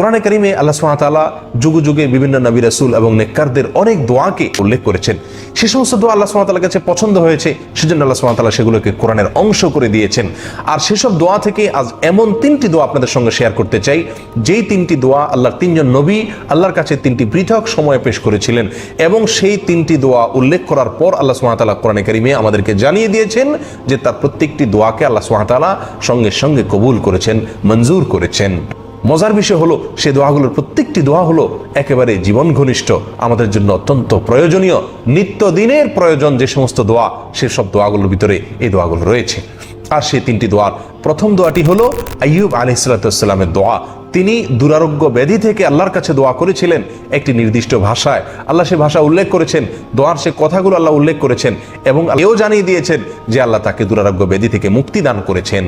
কোরআনে কারিমে আল্লাহ সুমাতালা যুগে যুগে বিভিন্ন নবী রাসুল এবং নেককারদের অনেক দোয়াকে উল্লেখ করেছেন। সে সমস্ত দোয়া আল্লাহ সুমাতালার কাছে পছন্দ হয়েছে, সেজন্য আল্লাহ সুমাতালা সেগুলোকে কোরআনের অংশ করে দিয়েছেন। আর সেসব দোয়া থেকে আজ এমন তিনটি দোয়া আপনাদের সঙ্গে শেয়ার করতে চাই, যেই তিনটি দোয়া আল্লাহর তিনজন নবী আল্লাহর কাছে তিনটি পৃথক সময়ে পেশ করেছিলেন এবং সেই তিনটি দোয়া উল্লেখ করার পর আল্লাহ সুমাতালা কোরআনে কারিমে আমাদেরকে জানিয়ে দিয়েছেন যে তার প্রত্যেকটি দোয়াকে আল্লাহ সুমাতালা সঙ্গে সঙ্গে কবুল করেছেন, মঞ্জুর করেছেন। মজার বিষয় হলো, সে দোয়াগুলোর প্রত্যেকটি দোয়া হলো একেবারে জীবন ঘনিষ্ঠ আমাদের জন্য অত্যন্ত প্রয়োজনীয়, নিত্যদিনের প্রয়োজন যে সমস্ত দোয়া সেসব দোয়াগুলোর ভিতরে এই দোয়াগুলো রয়েছে। আর সেই তিনটি দোয়ার প্রথম দোয়াটি হলো, আইয়ুব আলি সাল্লাতামের দোয়া। তিনি দুরারোগ্য ব্যাধি থেকে আল্লাহর কাছে দোয়া করেছিলেন একটি নির্দিষ্ট ভাষায়। আল্লাহ সে ভাষা উল্লেখ করেছেন, দোয়ার সে কথাগুলো আল্লাহ উল্লেখ করেছেন এবং এও জানিয়ে দিয়েছেন যে আল্লাহ তাকে দুরারোগ্য ব্যাধি থেকে মুক্তি দান করেছেন।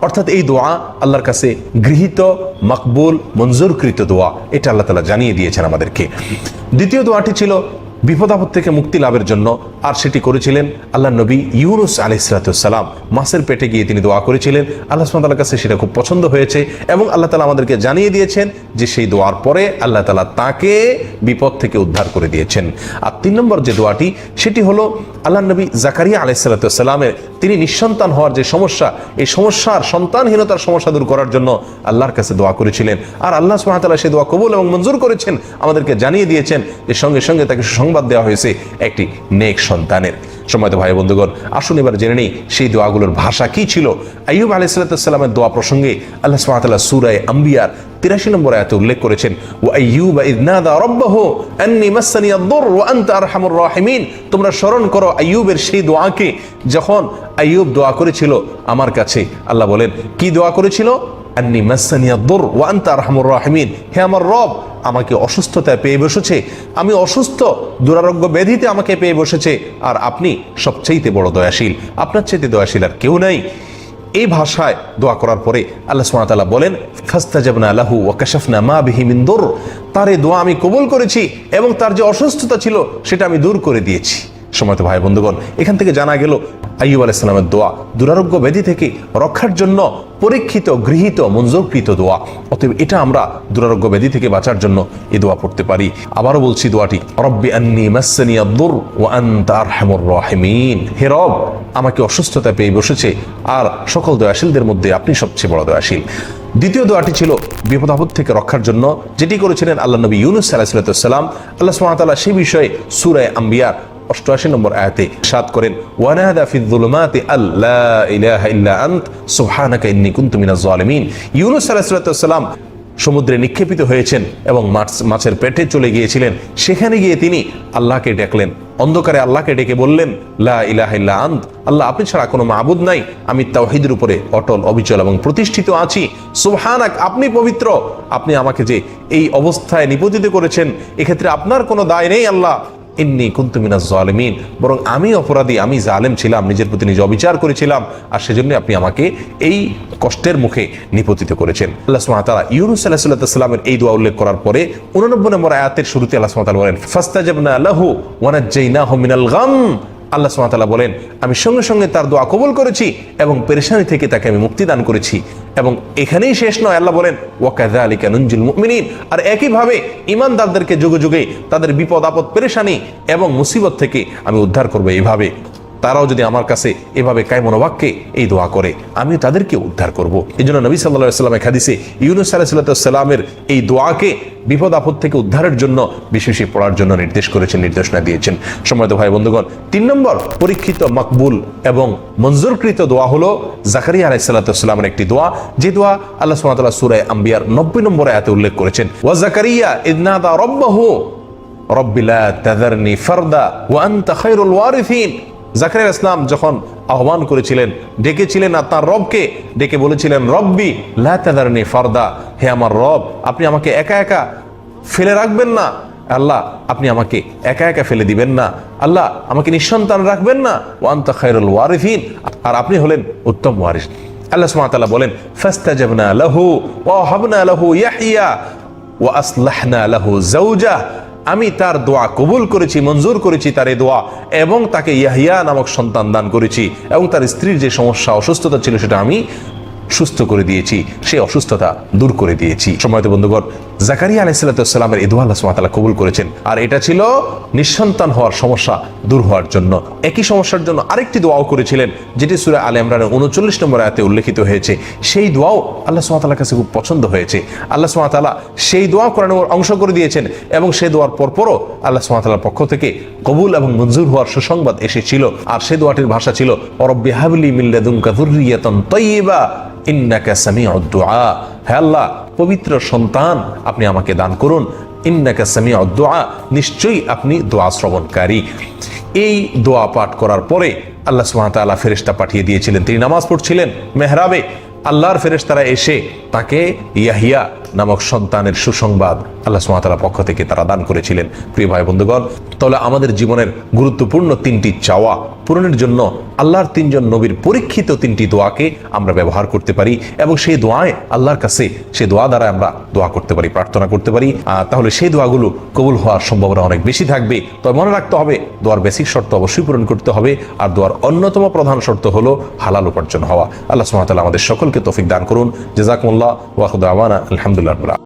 অর্থাৎ এই দোয়া আল্লাহর কাছে গৃহীত, মকবুল, মঞ্জুরকৃত দোয়া। এটা আল্লাহ তালা জানিয়ে দিয়েছেন আমাদেরকে। দ্বিতীয় দোয়াটি ছিল বিপদ আপদ থেকে মুক্তি লাভের জন্য আর সেটি করেছিলেন আল্লাহ নবী ইউনুস আলি সালাতাম মাসের পেটে গিয়ে তিনি দোয়া করেছিলেন। আল্লাহ সুমাতার কাছে সেটা খুব পছন্দ হয়েছে এবং আল্লাহ তালা আমাদেরকে জানিয়ে দিয়েছেন যে সেই দোয়ার পরে আল্লাহ তালা তাকে বিপদ থেকে উদ্ধার করে দিয়েছেন। আর তিন নম্বর যে দোয়াটি, সেটি হলো আল্লাহ নবী জাকারিয়া আলি সাল্লাতামের তিনি নিঃসন্তান হওয়ার যে সমস্যা, এই সমস্যার সন্তানহীনতার সমস্যা দূর করার জন্য আল্লাহর কাছে দোয়া করেছিলেন। আর আল্লাহ সুহামতাল্লাহ সেই দোয়া কবুল এবং মঞ্জুর করেছেন। আমাদেরকে জানিয়ে দিয়েছেন যে সঙ্গে সঙ্গে তাকে সংবাদ দেওয়া হয়েছে একটি নেক সন্তানের। সময় ভাই বন্ধুগণ, আসুন এবার জেনে নেই সেই দোয়াগুলোর ভাষা কি ছিল। আইয়ুব আলি সাল্লামের দোয়া প্রসঙ্গে আল্লাহ সুহামতাল্লাহ সুরায় আম্বিয়ার তিরাশি নম্বর আয়াতে উল্লেখ করেছেন ও আইয়ুব ইদনাদা রব্বাহু আন্নি মাসানি আদ-দুর ওয়া আনতা আরহামুর রাহিমিন। তোমরা স্মরণ করো আইয়ুবের সেই দোয়াকে যখন আইয়ুব দোয়া করেছিল আমার কাছে। আল্লাহ বলেন, কি দোয়া করেছিল? আন্নি মাসানি আদ-দুর ওয়া আনতা আরহামুর রাহিমিন। হে আমার রব, আমাকে অসুস্থতায় পেয়ে বসেছে। আমি অসুস্থ, দুরারোগ্য ব্যাধিতে আমাকে পেয়ে বসেছে। আর আপনি সবচাইতে বড় দয়াশীল। আপনার চাইতে দয়াশীল আর কেউ নাই। এই ভাষায় দোয়া করার পরে আল্লাহ সুমাতাল্লাহ বলেন, ফাস্তাজাবনা আলাহু ও কাশাফনা মা বিহিমিন্দর তার এই দোয়া আমি কবুল করেছি এবং তার যে অসুস্থতা ছিল, সেটা আমি দূর করে দিয়েছি। সময় তো ভাই বন্ধুগণ এখান থেকে জানা গেল আইয়ুব আলাইসালামের দোয়া, দুরারোগ্য ব্যাধি থেকে রক্ষার জন্য পরীক্ষিত, গৃহীত, মঞ্জুরকৃত দোয়া। অতএব এটা আমরা দুরারোগ্য ব্যাধি থেকে বাঁচার জন্য এই দোয়া পড়তে পারি। আবারও বলছি দোয়াটি, রব্বি আন্নি মাসানি আব্দুর হে রব, আমাকে অসুস্থতা পেয়ে বসেছে, আর সকল দয়াশীলদের মধ্যে আপনি সবচেয়ে বড় দয়াশীল। দ্বিতীয় দোয়াটি ছিল বিপদ আপদ থেকে রক্ষার জন্য, যেটি করেছিলেন আল্লাহ নবী ইউনুস সাল্লাহাম আল্লাহ সুমাতাল্লাহ সেই বিষয়ে সুরায় আম্বিয়ার অষ্টআশি নম্বর আয়াতে সাত করেন, ওয়ানাদা ফি যুলুমাতি আল্লা ইলাহা ইল্লা আন্ত, সুবহানাকা ইন্নী কুনতু মিনাজ জালিমিন ইউনূস আলাইহিস সমুদ্রে নিক্ষেপিত হয়েছেন এবং মাছ, মাছের পেটে চলে গিয়েছিলেন। সেখানে গিয়ে তিনি আল্লাহকে ডাকলেন, অন্ধকারে আল্লাহকে ডেকে বললেন, লা ইলাহা ইল্লা আন্ত, আল্লাহ আপনি ছাড়া কোনো মাবুদ নাই, আমি তাওহীদের উপরে অটল, অবিচল এবং প্রতিষ্ঠিত আছি। সুবহানাক, আপনি পবিত্র, আপনি আমাকে যে এই অবস্থায় নিপতিত করেছেন, এক্ষেত্রে আপনার কোনো দায় নেই আল্লাহ। ইন্নি কুন্তুমিনা জালেমিন বরং আমি অপরাধী, আমি জালেম ছিলাম, নিজের প্রতি নিজে অবিচার করেছিলাম, আর সেজন্য আপনি আমাকে এই কষ্টের মুখে নিপতিত করেছেন। আল্লাহ সুমাতালা ইউনুস আল্লাহ এই দোয়া উল্লেখ করার পরে উননব্বই নম্বর আয়াতের শুরুতে আল্লাহ সুমাতাল বলেন, ফাস্তাজাবনা লাহু ওয়ানাজ্জাইনাহু মিনাল গাম আল্লাহ সুমাতালা বলেন, আমি সঙ্গে সঙ্গে তার দোয়া কবল করেছি এবং পেরেশানি থেকে তাকে আমি মুক্তি দান করেছি। এবং এখানেই শেষ নয়, আল্লাহ বলেন ওয়াকাদা আলী কানুঞ্জুল মুমিনিন। আর একইভাবে ইমানদারদেরকে যুগে যুগে তাদের বিপদ আপদ পেরেশানি এবং মুসিবত থেকে আমি উদ্ধার করব এইভাবে। তারাও যদি আমার কাছে এভাবে কায়মনোবাক্যে এই দোয়া করে আমি তাদেরকে উদ্ধার করব। এই জন্য নবী সাল্লাহ সাল্লামের খাদিসে ইউনুস আলাহিসাল্লামের এই দোয়াকে বিপদ আপদ থেকে উদ্ধারের জন্য বিশেষ পড়ার জন্য নির্দেশ করেছেন, নির্দেশনা দিয়েছেন। সময়ত ভাই বন্ধুগণ, তিন নম্বর পরীক্ষিত মকবুল এবং মঞ্জুরকৃত দোয়া হলো জাকারিয়া আলাইসাল্লামের একটি দোয়া। যে দোয়া আল্লাহ সুমাতাল্লাহ সুরায় আম্বিয়ার নব্বই নম্বরে এতে উল্লেখ করেছেন, ওয়া জাকারিয়া ইদনাদা রব্বাহু রব্বিলা তাদারনি ফারদা ওয়া আনতা জাকারিয়া ইসলাম যখন আহ্বান করেছিলেন, ডেকেছিলেন আর তার রবকে ডেকে বলেছিলেন, রব্বি লাতাদারনি ফারদা। হে আমার রব, আপনি আমাকে একা একা ফেলে রাখবেন না। আল্লাহ, আপনি আমাকে একা একা ফেলে দিবেন না। আল্লাহ, আমাকে নিঃসন্তান রাখবেন না। ওয়ান্তা খায়রুল ওয়ারিফিন আর আপনি হলেন উত্তম ওয়ারিস। আল্লাহ তাআলা বলেন, ফাস্তাজাবনা লাহু ওয়া হাবনা লাহু ইয়াহইয়া ওয়া আসলাহনা লাহু যাওজাহ আমি তার দোয়া কবুল করেছি, মঞ্জুর করেছি তার এই দোয়া এবং তাকে ইয়াহিয়া নামক সন্তান দান করেছি এবং তার স্ত্রীর যে সমস্যা, অসুস্থতা ছিল সেটা আমি সুস্থ করে দিয়েছি, সেই অসুস্থতা দূর করে দিয়েছি। সময়ত বন্ধুগণ জাকারিয়া আলাইসাল্লামের এই দোয়া আল্লাহ সুমাতালা কবুল করেছেন। আর এটা ছিল নিঃসন্তান হওয়ার সমস্যা দূর হওয়ার জন্য। একই সমস্যার জন্য আরেকটি দোয়াও করেছিলেন, যেটি সুরা আলে ইমরানের উনচল্লিশ নম্বর আয়াতে উল্লেখিত হয়েছে। সেই দোয়াও আল্লাহ সুমাতালার কাছে খুব পছন্দ হয়েছে। আল্লাহ সুমাতালা সেই দোয়া কোরআনের অংশ করে দিয়েছেন এবং সেই দোয়ার পরপরও আল্লাহ সুমাতালার পক্ষ থেকে কবুল এবং মঞ্জুর হওয়ার সুসংবাদ এসেছিল। আর সেই দোয়াটির ভাষা ছিল অরব্বি হাবলি মিল্লাদুমকা যুররিয়াতান তাইয়্যিবা ইন্নাকা সামি দুআ। হে আল্লাহ পবিত্র সন্তান আপনি আমাকে দান করুন। ইন্নাকা সামিউদ দোয়া, নিশ্চয়ই আপনি দোয়া শ্রবণকারী। এই দোয়া পাঠ করার পরে আল্লাহ তাআলা ফেরেশতা পাঠিয়ে দিয়েছিলেন। তিনি নামাজ পড়ছিলেন মেহরাবে। আল্লাহর ফেরেশতারা এসে তাকে ইয়াহিয়া নামক সন্তানের সুসংবাদ আল্লাহ সুমাতার পক্ষ থেকে তারা দান করেছিলেন। প্রিয় ভাই বন্ধুগণ, তাহলে আমাদের জীবনের গুরুত্বপূর্ণ তিনটি চাওয়া পূরণের জন্য আল্লাহর তিনজন নবীর পরীক্ষিত তিনটি দোয়াকে আমরা ব্যবহার করতে পারি এবং সেই দোয়ায় আল্লাহর কাছে সেই দোয়া দ্বারা আমরা দোয়া করতে পারি, প্রার্থনা করতে পারি। তাহলে সেই দোয়াগুলো কবুল হওয়ার সম্ভাবনা অনেক বেশি থাকবে। তবে মনে রাখতে হবে, দোয়ার বেসিক শর্ত অবশ্যই পূরণ করতে হবে আর দোয়ার অন্যতম প্রধান শর্ত হলো হালাল উপার্জন হওয়া। আল্লাহ সুমাতাল আমাদের সকলকে তৌফিক দান করুন। জেজাকুল্লাহ ওয়াহুদ আওয়ানা আলহামদুলিল্লাহ